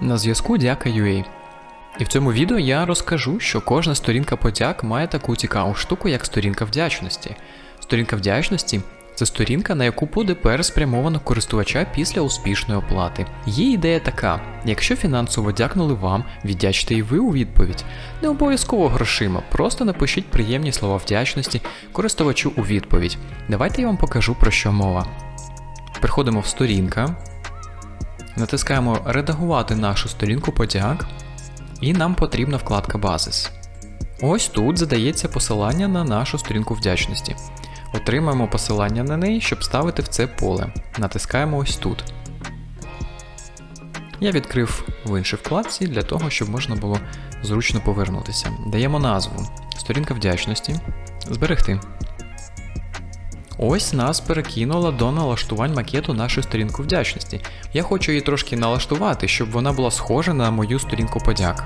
На зв'язку Дяка.ua. І в цьому відео я розкажу, що кожна сторінка подяк має таку цікаву штуку, як сторінка вдячності. Сторінка вдячності це сторінка, на яку буде переспрямовано користувача після успішної оплати. Її ідея така: якщо фінансово дякнули вам, віддячте і ви у відповідь. Не обов'язково грошима, просто напишіть приємні слова вдячності користувачу у відповідь. Давайте я вам покажу про що мова. Приходимо в сторінка, натискаємо Редагувати нашу сторінку подяк, і нам потрібна вкладка Базис. Ось тут задається посилання на нашу сторінку вдячності. Отримаємо посилання на неї, щоб ставити в це поле. Натискаємо ось тут. Я відкрив в іншій вкладці для того, щоб можна було зручно повернутися. Даємо назву Сторінка вдячності. Зберегти. Ось нас перекинуло до налаштувань макету нашу сторінку вдячності. Я хочу її трошки налаштувати, щоб вона була схожа на мою сторінку подяк.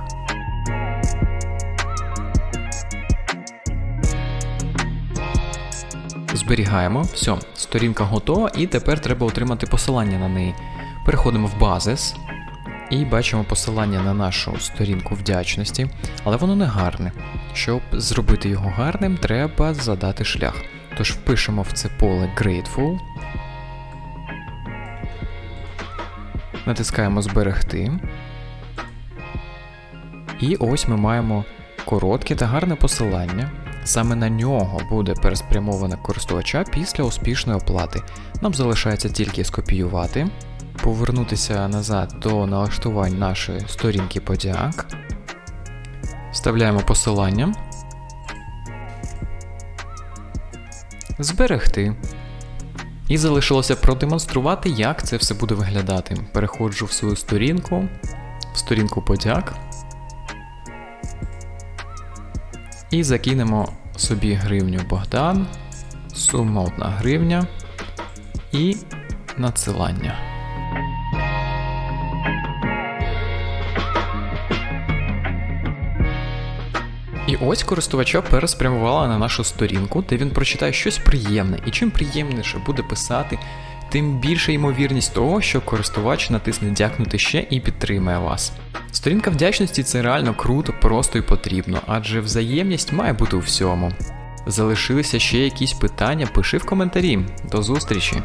Зберігаємо, все, сторінка готова, і тепер треба отримати посилання на неї. Переходимо в базис і бачимо посилання на нашу сторінку вдячності, але воно не гарне. Щоб зробити його гарним, треба задати шлях. Тож впишемо в це поле Grateful. Натискаємо Зберегти. І ось ми маємо коротке та гарне посилання. Саме на нього буде переспрямоване користувача після успішної оплати. Нам залишається тільки скопіювати, повернутися назад до налаштувань нашої сторінки подяк. Вставляємо посилання. Зберегти. І залишилося продемонструвати, як це все буде виглядати. Переходжу в свою сторінку, в сторінку подяк. І закинемо собі гривню Богдан, сума одна гривня і надсилання. І ось користувача переспрямувала на нашу сторінку, де він прочитає щось приємне. І чим приємніше буде писати, тим більша ймовірність того, що користувач натисне дякнути ще і підтримає вас. Сторінка вдячності це реально круто, просто і потрібно, адже взаємність має бути у всьому. Залишилися ще якісь питання, пиши в коментарі. До зустрічі!